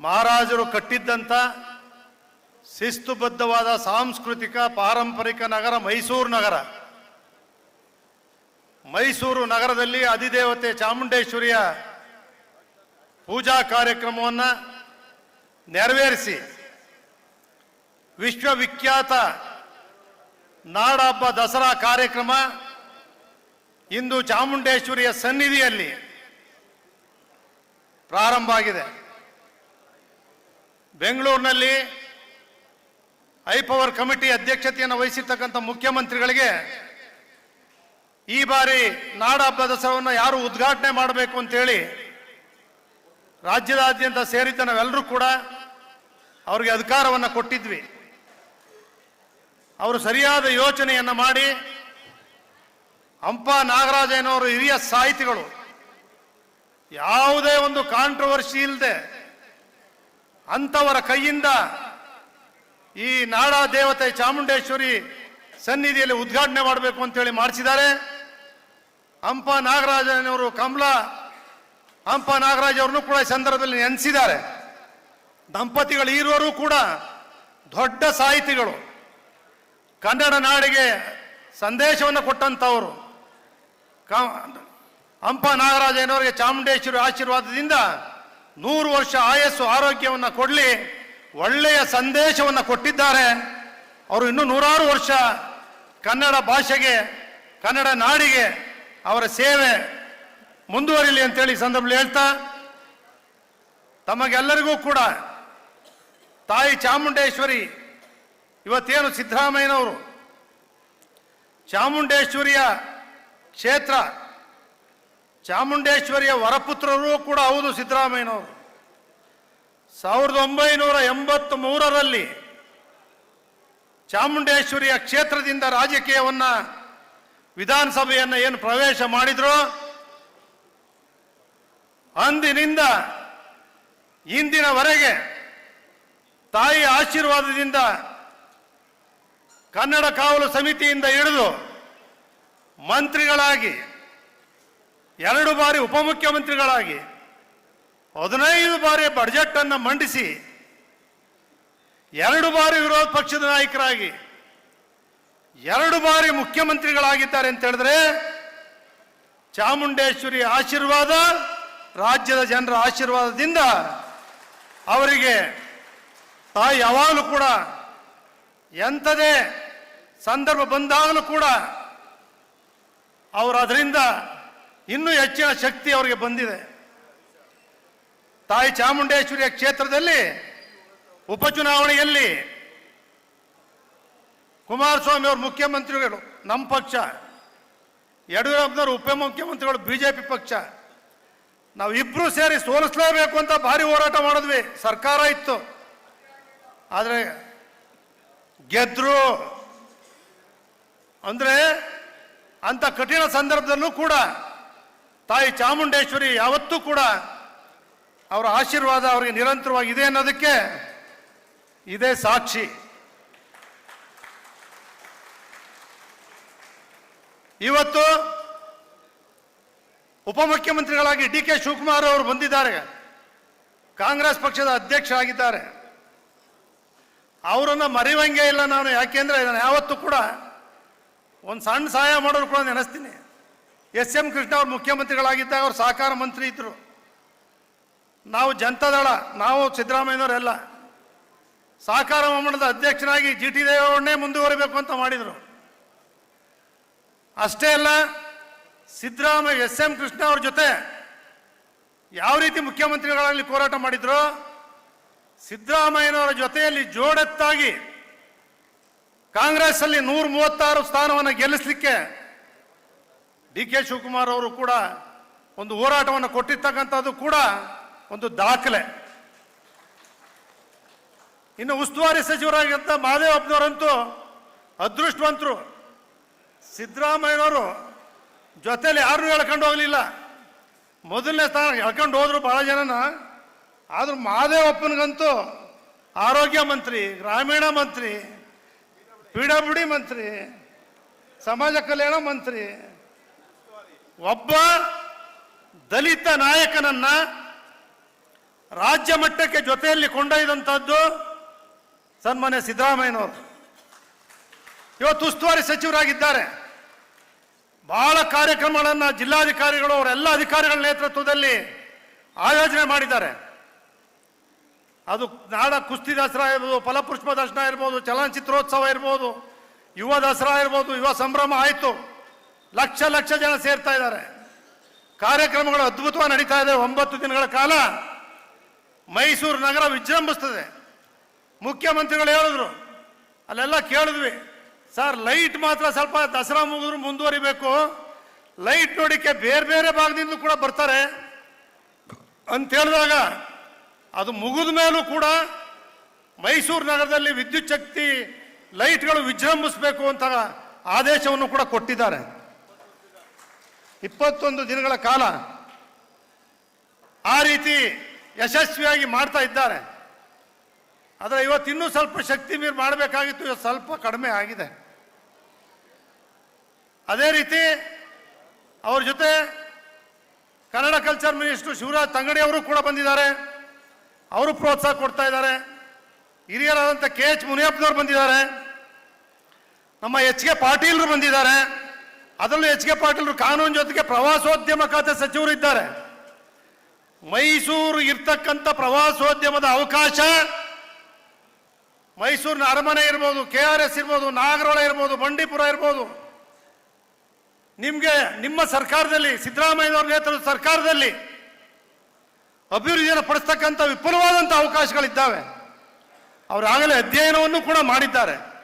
ಮಹಾರಾಜರು ಕಟ್ಟಿದ್ದಂಥ ಶಿಸ್ತುಬದ್ಧವಾದ ಸಾಂಸ್ಕೃತಿಕ ಪಾರಂಪರಿಕ ನಗರ ಮೈಸೂರು ನಗರ. ಮೈಸೂರು ನಗರದಲ್ಲಿ ಅಧಿದೇವತೆ ಚಾಮುಂಡೇಶ್ವರಿಯ ಪೂಜಾ ಕಾರ್ಯಕ್ರಮವನ್ನು ನೆರವೇರಿಸಿ ವಿಶ್ವವಿಖ್ಯಾತ ನಾಡಹಬ್ಬ ದಸರಾ ಕಾರ್ಯಕ್ರಮ ಇಂದು ಚಾಮುಂಡೇಶ್ವರಿಯ ಸನ್ನಿಧಿಯಲ್ಲಿ ಪ್ರಾರಂಭ ಆಗಿದೆ. ಬೆಂಗಳೂರಿನಲ್ಲಿ ಐಪವರ್ ಕಮಿಟಿ ಅಧ್ಯಕ್ಷತೆಯನ್ನು ವಹಿಸಿರ್ತಕ್ಕಂಥ ಮುಖ್ಯಮಂತ್ರಿಗಳಿಗೆ ಈ ಬಾರಿ ನಾಡ ಹಬ್ಬ ದಸರಾವನ್ನು ಯಾರು ಉದ್ಘಾಟನೆ ಮಾಡಬೇಕು ಅಂತೇಳಿ ರಾಜ್ಯದಾದ್ಯಂತ ಸೇರಿದ್ದ ನಾವೆಲ್ಲರೂ ಕೂಡ ಅವರಿಗೆ ಅಧಿಕಾರವನ್ನು ಕೊಟ್ಟಿದ್ವಿ. ಅವರು ಸರಿಯಾದ ಯೋಚನೆಯನ್ನು ಮಾಡಿ ಹಂಪ ನಾಗರಾಜನವರು ಹಿರಿಯ ಸಾಹಿತಿಗಳು ಯಾವುದೇ ಒಂದು ಕಾಂಟ್ರವರ್ಸಿ ಇಲ್ಲದೆ ಅಂಥವರ ಕೈಯಿಂದ ಈ ನಾಡ ದೇವತೆ ಚಾಮುಂಡೇಶ್ವರಿ ಸನ್ನಿಧಿಯಲ್ಲಿ ಉದ್ಘಾಟನೆ ಮಾಡಬೇಕು ಅಂತೇಳಿ ಮಾಡಿಸಿದ್ದಾರೆ. ಹಂಪ ನಾಗರಾಜನವರು ಕಮಲ ಹಂಪ ನಾಗರಾಜ್ ಅವ್ರನ್ನೂ ಕೂಡ ಈ ಸಂದರ್ಭದಲ್ಲಿ ನೆನೆಸಿದ್ದಾರೆ. ದಂಪತಿಗಳು ಇರುವರು ಕೂಡ ದೊಡ್ಡ ಸಾಹಿತಿಗಳು. ಕನ್ನಡ ನಾಡಿಗೆ ಸಂದೇಶವನ್ನು ಕೊಟ್ಟಂಥವರು. ಹಂಪ ನಾಗರಾಜನವರಿಗೆ ಚಾಮುಂಡೇಶ್ವರಿ ಆಶೀರ್ವಾದದಿಂದ ನೂರು ವರ್ಷ ಆಯಸ್ಸು ಆರೋಗ್ಯವನ್ನು ಕೊಡಲಿ, ಒಳ್ಳೆಯ ಸಂದೇಶವನ್ನು ಕೊಟ್ಟಿದ್ದಾರೆ. ಅವರು ಇನ್ನೂ ನೂರಾರು ವರ್ಷ ಕನ್ನಡ ಭಾಷೆಗೆ, ಕನ್ನಡ ನಾಡಿಗೆ ಅವರ ಸೇವೆ ಮುಂದುವರಿಲಿ ಅಂತೇಳಿ ಸಂದರ್ಭದಲ್ಲಿ ಹೇಳ್ತಾ, ತಮಗೆಲ್ಲರಿಗೂ ಕೂಡ ತಾಯಿ ಚಾಮುಂಡೇಶ್ವರಿ, ಇವತ್ತೇನು ಸಿದ್ದರಾಮಯ್ಯನವರು, ಚಾಮುಂಡೇಶ್ವರಿಯ ಕ್ಷೇತ್ರ ಚಾಮುಂಡೇಶ್ವರಿಯ ವರಪುತ್ರರೂ ಕೂಡ ಹೌದು ಸಿದ್ದರಾಮಯ್ಯನವರು. ಸಾವಿರದ ಒಂಬೈನೂರ ಎಂಬತ್ತ್ ಮೂರರಲ್ಲಿ ಚಾಮುಂಡೇಶ್ವರಿಯ ಕ್ಷೇತ್ರದಿಂದ ರಾಜಕೀಯವನ್ನು ವಿಧಾನಸಭೆಯನ್ನು ಏನು ಪ್ರವೇಶ ಮಾಡಿದ್ರು, ಅಂದಿನಿಂದ ಇಂದಿನವರೆಗೆ ತಾಯಿ ಆಶೀರ್ವಾದದಿಂದ ಕನ್ನಡ ಕಾವಲು ಸಮಿತಿಯಿಂದ ಹಿಡಿದು ಮಂತ್ರಿಗಳಾಗಿ ಎರಡು ಬಾರಿ ಉಪಮುಖ್ಯಮಂತ್ರಿಗಳಾಗಿ, ಹದಿನೈದು ಬಾರಿ ಬಡ್ಜೆಟ್ ಅನ್ನು ಮಂಡಿಸಿ, ಎರಡು ಬಾರಿ ವಿರೋಧ ಪಕ್ಷದ ನಾಯಕರಾಗಿ, ಎರಡು ಬಾರಿ ಮುಖ್ಯಮಂತ್ರಿಗಳಾಗಿದ್ದಾರೆ ಅಂತ ಹೇಳಿದ್ರೆ, ಚಾಮುಂಡೇಶ್ವರಿ ಆಶೀರ್ವಾದ, ರಾಜ್ಯದ ಜನರ ಆಶೀರ್ವಾದದಿಂದ ಅವರಿಗೆ ತಾಯಿ ಯಾವಾಗಲೂ ಕೂಡ ಎಂಥದೇ ಸಂದರ್ಭ ಬಂದಾಗಲೂ ಕೂಡ ಅವರು ಅದರಿಂದ ಇನ್ನೂ ಹೆಚ್ಚಿನ ಶಕ್ತಿ ಅವರಿಗೆ ಬಂದಿದೆ. ತಾಯಿ ಚಾಮುಂಡೇಶ್ವರಿಯ ಕ್ಷೇತ್ರದಲ್ಲಿ ಉಪಚುನಾವಣೆಯಲ್ಲಿ ಕುಮಾರಸ್ವಾಮಿ ಅವರು ಮುಖ್ಯಮಂತ್ರಿಗಳು ನಮ್ಮ ಪಕ್ಷ, ಯಡಿಯೂರಪ್ಪನವರು ಉಪಮುಖ್ಯಮಂತ್ರಿಗಳು ಬಿಜೆಪಿ ಪಕ್ಷ. ನಾವು ಇಬ್ಬರು ಸೇರಿ ಸೋಲಿಸಲೇಬೇಕು ಅಂತ ಭಾರಿ ಹೋರಾಟ ಮಾಡಿದ್ವಿ. ಸರ್ಕಾರ ಇತ್ತು. ಆದರೆ ಗೆದ್ರು. ಅಂದರೆ ಅಂಥ ಕಠಿಣ ಸಂದರ್ಭದಲ್ಲೂ ಕೂಡ ತಾಯಿ ಚಾಮುಂಡೇಶ್ವರಿ ಯಾವತ್ತೂ ಕೂಡ ಅವರ ಆಶೀರ್ವಾದ ಅವರಿಗೆ ನಿರಂತರವಾಗಿ ಇದೆ ಅನ್ನೋದಕ್ಕೆ ಇದೇ ಸಾಕ್ಷಿ. ಇವತ್ತು ಉಪಮುಖ್ಯಮಂತ್ರಿಗಳಾಗಿ ಡಿ ಕೆ ಶಿವಕುಮಾರ್ ಅವರು ಬಂದಿದ್ದಾರೆ. ಕಾಂಗ್ರೆಸ್ ಪಕ್ಷದ ಅಧ್ಯಕ್ಷ ಆಗಿದ್ದಾರೆ. ಅವರನ್ನು ಮರೆಯುವಂಗೆ ಇಲ್ಲ ನಾನು, ಯಾಕೆಂದ್ರೆ ನಾನು ಯಾವತ್ತೂ ಕೂಡ ಒಂದು ಸಣ್ಣ ಸಹಾಯ ಮಾಡೋರು ಕೂಡ ನೆನೆಸ್ತೀನಿ. ಎಸ್ ಎಂ ಕೃಷ್ಣ ಅವರು ಮುಖ್ಯಮಂತ್ರಿಗಳಾಗಿದ್ದಾಗ ಅವರು ಸಹಕಾರ ಮಂತ್ರಿ ಇದ್ರು. ನಾವು ಜನತಾದಳ, ನಾವು ಸಿದ್ದರಾಮಯ್ಯನವರೆಲ್ಲ ಸಹಕಾರ ಮಂಡಳದ ಅಧ್ಯಕ್ಷನಾಗಿ ಜಿ ಟಿ ದೇವೇಗೌಡನೇ ಮುಂದುವರಿಬೇಕು ಅಂತ ಮಾಡಿದರು. ಅಷ್ಟೇ ಅಲ್ಲ ಸಿದ್ದರಾಮಯ್ಯ ಎಸ್ ಎಂ ಕೃಷ್ಣ ಅವ್ರ ಜೊತೆ ಯಾವ ರೀತಿ ಮುಖ್ಯಮಂತ್ರಿಗಳಲ್ಲಿ ಹೋರಾಟ ಮಾಡಿದ್ರು, ಸಿದ್ದರಾಮಯ್ಯನವರ ಜೊತೆಯಲ್ಲಿ ಜೋಡೆತ್ತಾಗಿ ಕಾಂಗ್ರೆಸ್ ಅಲ್ಲಿ ನೂರ ಮೂವತ್ತಾರು ಸ್ಥಾನವನ್ನು ಗೆಲ್ಲಿಸಲಿಕ್ಕೆ ಡಿ ಕೆ ಶಿವಕುಮಾರ್ ಅವರು ಕೂಡ ಒಂದು ಹೋರಾಟವನ್ನು ಕೊಟ್ಟಿರ್ತಕ್ಕಂಥದ್ದು ಕೂಡ ಒಂದು ದಾಖಲೆ. ಇನ್ನು ಉಸ್ತುವಾರಿ ಸಚಿವರಾಗಿದ್ದ ಮಹದೇವಪ್ಪನವರಂತೂ ಅದೃಷ್ಟವಂತರು. ಸಿದ್ದರಾಮಯ್ಯನವರು ಜೊತೆಯಲ್ಲಿ ಯಾರೂ ಎಳ್ಕೊಂಡು ಹೋಗಲಿಲ್ಲ. ಮೊದಲನೇ ಸ್ಥಾನ ಎಳ್ಕೊಂಡು ಹೋದ್ರು ಬಹಳ ಜನನ. ಆದರೂ ಮಹದೇವಪ್ಪನಿಗಂತೂ ಆರೋಗ್ಯ ಮಂತ್ರಿ, ಗ್ರಾಮೀಣ ಮಂತ್ರಿ, ಪಿ ಡಬ್ಲ್ಯೂ ಡಿ ಮಂತ್ರಿ, ಸಮಾಜ ಕಲ್ಯಾಣ ಮಂತ್ರಿ ಒಬ್ಬ ದಲಿತ ನಾಯಕನನ್ನ ರಾಜ್ಯ ಮಟ್ಟಕ್ಕೆ ಜೊತೆಯಲ್ಲಿ ಕೊಂಡೊಯ್ದಂಥದ್ದು ಸನ್ಮಾನ್ಯ ಸಿದ್ದರಾಮಯ್ಯನವರು. ಇವತ್ತು ಉಸ್ತುವಾರಿ ಸಚಿವರಾಗಿದ್ದಾರೆ. ಬಹಳ ಕಾರ್ಯಕ್ರಮಗಳನ್ನು ಜಿಲ್ಲಾಧಿಕಾರಿಗಳು ಅವರೆಲ್ಲ ಅಧಿಕಾರಿಗಳ ನೇತೃತ್ವದಲ್ಲಿ ಆಯೋಜನೆ ಮಾಡಿದ್ದಾರೆ. ಅದು ನಾಡ ಕುಸ್ತಿ ದಸರಾ ಇರ್ಬೋದು, ಫಲಪುಷ್ಪ ದರ್ಶನ ಇರ್ಬೋದು, ಚಲನಚಿತ್ರೋತ್ಸವ ಇರ್ಬೋದು, ಯುವ ದಸರಾ ಇರ್ಬೋದು, ಯುವ ಸಂಭ್ರಮ ಆಯಿತು. ಲಕ್ಷ ಲಕ್ಷ ಜನ ಸೇರ್ತಾ ಇದ್ದಾರೆ. ಕಾರ್ಯಕ್ರಮಗಳು ಅದ್ಭುತವಾಗಿ ನಡೀತಾ ಇದೆ. ಒಂಬತ್ತು ದಿನಗಳ ಕಾಲ ಮೈಸೂರು ನಗರ ವಿಜೃಂಭಿಸ್ತದೆ. ಮುಖ್ಯಮಂತ್ರಿಗಳು ಹೇಳಿದ್ರು. ಅಲ್ಲೆಲ್ಲ ಕೇಳಿದ್ವಿ. ಸರ್, ಲೈಟ್ ಮಾತ್ರ ಸ್ವಲ್ಪ ದಸರಾ ಮುಗಿದ್ರು ಮುಂದುವರಿಬೇಕು. ಲೈಟ್ ನೋಡಿಕೆ ಬೇರೆ ಬೇರೆ ಭಾಗದಿಂದ ಕೂಡ ಬರ್ತಾರೆ. ಅಂತ ಹೇಳಿದಾಗ ಅದು ಮುಗಿದ ಮೇಲೂ ಕೂಡ ಮೈಸೂರು ನಗರದಲ್ಲಿ ವಿದ್ಯುಚ್ಛಕ್ತಿ ಲೈಟ್ಗಳು ವಿಜೃಂಭಿಸಬೇಕು ಅಂತ ಆದೇಶವನ್ನು ಕೂಡ ಕೊಟ್ಟಿದ್ದಾರೆ. ಇಪ್ಪತ್ತೊಂದು ದಿನಗಳ ಕಾಲ ಆ ರೀತಿ ಯಶಸ್ವಿಯಾಗಿ ಮಾಡ್ತಾ ಇದ್ದಾರೆ. ಆದರೆ ಇವತ್ತು ಇನ್ನೂ ಸ್ವಲ್ಪ ಶಕ್ತಿ ಮೀರಿ ಮಾಡಬೇಕಾಗಿತ್ತು, ಇವತ್ತು ಸ್ವಲ್ಪ ಕಡಿಮೆ ಆಗಿದೆ. ಅದೇ ರೀತಿ ಅವ್ರ ಜೊತೆ ಕನ್ನಡ ಕಲ್ಚರ್ ಮಿನಿಸ್ಟರ್ ಶಿವರಾಜ್ ತಂಗಡಿ ಅವರು ಕೂಡ ಬಂದಿದ್ದಾರೆ. ಅವರು ಪ್ರೋತ್ಸಾಹ ಕೊಡ್ತಾ ಇದ್ದಾರೆ. ಹಿರಿಯರಾದಂಥ ಕೆ ಎಚ್ ಮುನಿಯಪ್ಪನವ್ರು ಬಂದಿದ್ದಾರೆ. ನಮ್ಮ ಎಚ್ ಕೆ ಪಾಟೀಲ್ರು ಬಂದಿದ್ದಾರೆ. ಅದರಲ್ಲೂ ಎಚ್ ಕೆ ಪಾಟೀಲ್ರು ಕಾನೂನು ಜೊತೆಗೆ ಪ್ರವಾಸೋದ್ಯಮ ಖಾತೆ ಸಚಿವರು ಇದ್ದಾರೆ. ಮೈಸೂರು ಇರ್ತಕ್ಕಂಥ ಪ್ರವಾಸೋದ್ಯಮದ ಅವಕಾಶ, ಮೈಸೂರಿನ ಅರಮನೆ ಇರ್ಬೋದು, ಕೆ ಆರ್ ಎಸ್ ಇರ್ಬೋದು ನಾಗರೋಳ ಇರ್ಬೋದು, ಬಂಡೀಪುರ ಇರ್ಬೋದು. ನಿಮಗೆ, ನಿಮ್ಮ ಸರ್ಕಾರದಲ್ಲಿ, ಸಿದ್ದರಾಮಯ್ಯನವರ ನೇತೃತ್ವದ ಸರ್ಕಾರದಲ್ಲಿ ಅಭಿವೃದ್ಧಿಯನ್ನು ಪಡಿಸ್ತಕ್ಕಂಥ ವಿಪುಲವಾದಂಥ ಅವಕಾಶಗಳಿದ್ದಾವೆ. ಅವರಾಗಲೇ ಅಧ್ಯಯನವನ್ನು ಕೂಡ ಮಾಡಿದ್ದಾರೆ.